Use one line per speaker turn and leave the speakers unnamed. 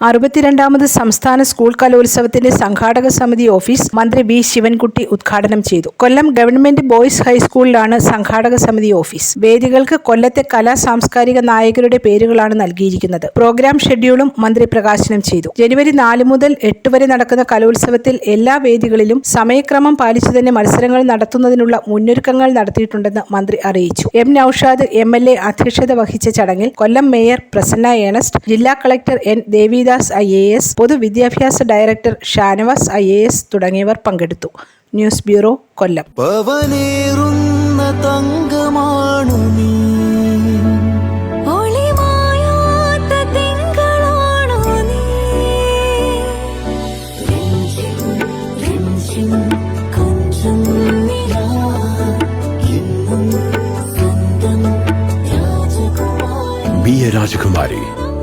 അറുപത്തിരണ്ടാമത് സംസ്ഥാന സ്കൂൾ കലോത്സവത്തിന്റെ സംഘാടക സമിതി ഓഫീസ് മന്ത്രി ബി ശിവൻകുട്ടി ഉദ്ഘാടനം ചെയ്തു. കൊല്ലം ഗവൺമെന്റ് ബോയ്സ് ഹൈസ്കൂളിലാണ് സംഘാടക സമിതി ഓഫീസ്. വേദികൾക്ക് കൊല്ലത്തെ കലാ സാംസ്കാരിക നായകരുടെ പേരുകളാണ് നൽകിയിരിക്കുന്നത്. പ്രോഗ്രാം ഷെഡ്യൂളും മന്ത്രി പ്രകാശനം ചെയ്തു. ജനുവരി നാല് മുതൽ എട്ട് വരെ നടക്കുന്ന കലോത്സവത്തിൽ എല്ലാ വേദികളിലും സമയക്രമം പാലിച്ചു തന്നെ മത്സരങ്ങൾ നടത്തുന്നതിനുള്ള മുന്നൊരുക്കങ്ങൾ നടത്തിയിട്ടുണ്ടെന്ന് മന്ത്രി അറിയിച്ചു. എം നൌഷാദ് എം അധ്യക്ഷത വഹിച്ച ചടങ്ങിൽ കൊല്ലം മേയർ പ്രസന്ന ഏണസ്റ്റ് ജില്ലാ collector N Devidas I A S പൊതുവിദ്യാഭ്യാസ director Shanavas I A S തുടങ്ങിയവർ പങ്കെടുത്തു. News bureau Kollam.
തങ്കമാണു നീ.
രാജകുമാരി.